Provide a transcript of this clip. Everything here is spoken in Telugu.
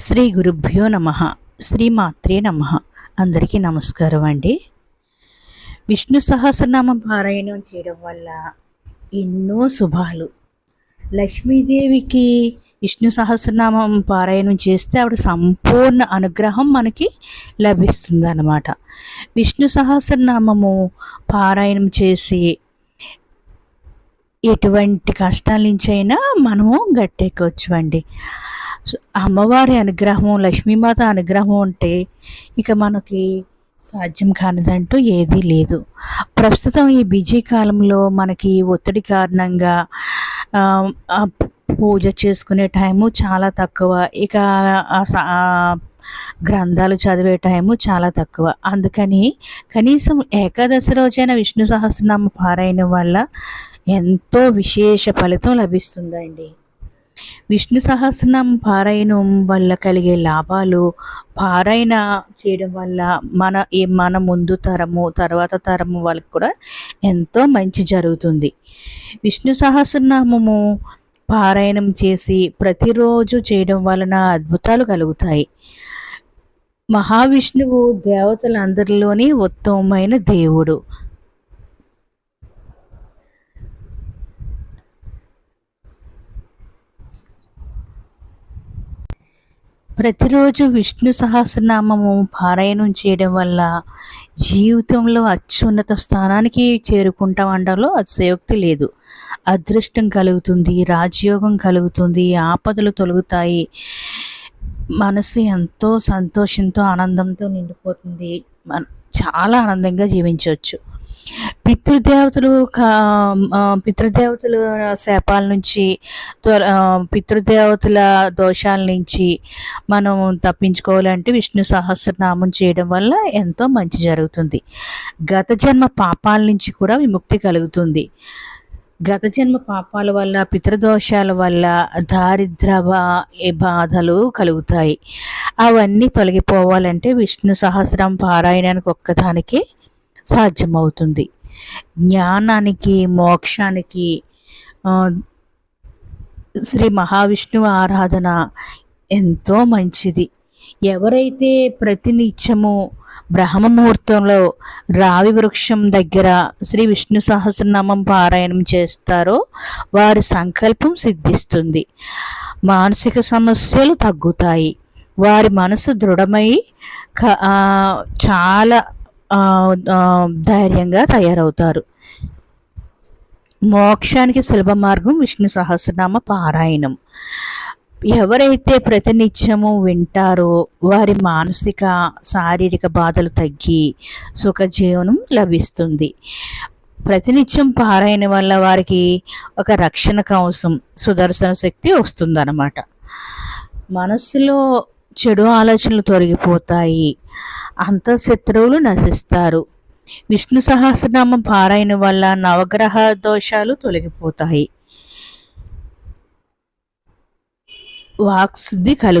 శ్రీ గురుభ్యో నమ శ్రీమాత్రే నమ. అందరికీ నమస్కారం అండి. విష్ణు సహస్రనామ పారాయణం చేయడం వల్ల ఎన్నో శుభాలు. లక్ష్మీదేవికి విష్ణు సహస్రనామం పారాయణం చేస్తే ఆవిడ సంపూర్ణ అనుగ్రహం మనకి లభిస్తుందన్నమాట. విష్ణు సహస్రనామము పారాయణం చేసి ఎటువంటి కష్టాల నుంచి అయినా మనము గట్టెక్కవచ్చు అండి. అమ్మవారి అనుగ్రహం లక్ష్మీమాత అనుగ్రహం ఉంటే ఇక మనకి సాధ్యం కానిదంటూ ఏదీ లేదు. ప్రస్తుతం ఈ బిజీ కాలంలో మనకి ఒత్తిడి కారణంగా పూజ చేసుకునే టైము చాలా తక్కువ. ఇక గ్రంథాలు చదివే టైము చాలా తక్కువ. అందుకని కనీసం ఏకాదశి రోజైన విష్ణు సహస్రనామ పారాయణం వల్ల ఎంతో విశేష ఫలితం లభిస్తుందండి. విష్ణు సహస్రనామ పారాయణం వల్ల కలిగే లాభాలు పారాయణ చేయడం వల్ల మన మన ముందు తరము తర్వాత తరము వాళ్ళకి కూడా ఎంతో మంచి జరుగుతుంది. విష్ణు సహస్రనామము పారాయణం చేసి ప్రతిరోజు చేయడం వలన అద్భుతాలు కలుగుతాయి. మహావిష్ణువు దేవతలందరిలోనే ఉత్తమమైన దేవుడు. ప్రతిరోజు విష్ణు సహస్రనామము పారాయణం చేయడం వల్ల జీవితంలో అత్యున్నత స్థానానికి చేరుకుంటామండలో అతిశయోక్తి లేదు. అదృష్టం కలుగుతుంది రాజయోగం కలుగుతుంది ఆపదలు తొలగుతాయి. మనసు ఎంతో సంతోషంతో ఆనందంతో నిండిపోతుంది. మన చాలా ఆనందంగా జీవించవచ్చు. పితృదేవతలు కా పితృదేవతల శాపాల నుంచి త్వర- పితృదేవతల దోషాల నుంచి మనం తప్పించుకోవాలంటే విష్ణు సహస్రనామం చేయడం వల్ల ఎంతో మంచి జరుగుతుంది. గత జన్మ పాపాల నుంచి కూడా విముక్తి కలుగుతుంది. గత జన్మ పాపాల వల్ల పితృదోషాల వల్ల దారిద్ర బాధలు కలుగుతాయి. అవన్నీ తొలగిపోవాలంటే విష్ణు సహస్రం పారాయణానికి ఒక్కదానికి సాధ్యమవుతుంది. జ్ఞానానికి మోక్షానికి శ్రీ మహావిష్ణువు ఆరాధన ఎంతో మంచిది. ఎవరైతే ప్రతినిత్యము బ్రహ్మ ముహూర్తంలో రావి వృక్షం దగ్గర శ్రీ విష్ణు సహస్రనామం పారాయణం చేస్తారో వారి సంకల్పం సిద్ధిస్తుంది. మానసిక సమస్యలు తగ్గుతాయి. వారి మనసు దృఢమై చాలా ధైర్యంగా తయారవుతారు. మోక్షానికి సులభ మార్గం విష్ణు సహస్రనామ పారాయణం. ఎవరైతే ప్రతినిత్యము వింటారో వారి మానసిక శారీరక బాధలు తగ్గి సుఖజీవనం లభిస్తుంది. ప్రతినిత్యం పారాయణ వల్ల వారికి ఒక రక్షణ కవసం సుదర్శన శక్తి వస్తుందన్నమాట. మనస్సులో చెడు ఆలోచనలు తొలగిపోతాయి. అంతఃశత్రువులు నశిస్తారు. విష్ణు సహస్రనామ పారాయణ వల్ల నవగ్రహ దోషాలు తొలగిపోతాయి. వాక్శుద్ధి కలుగు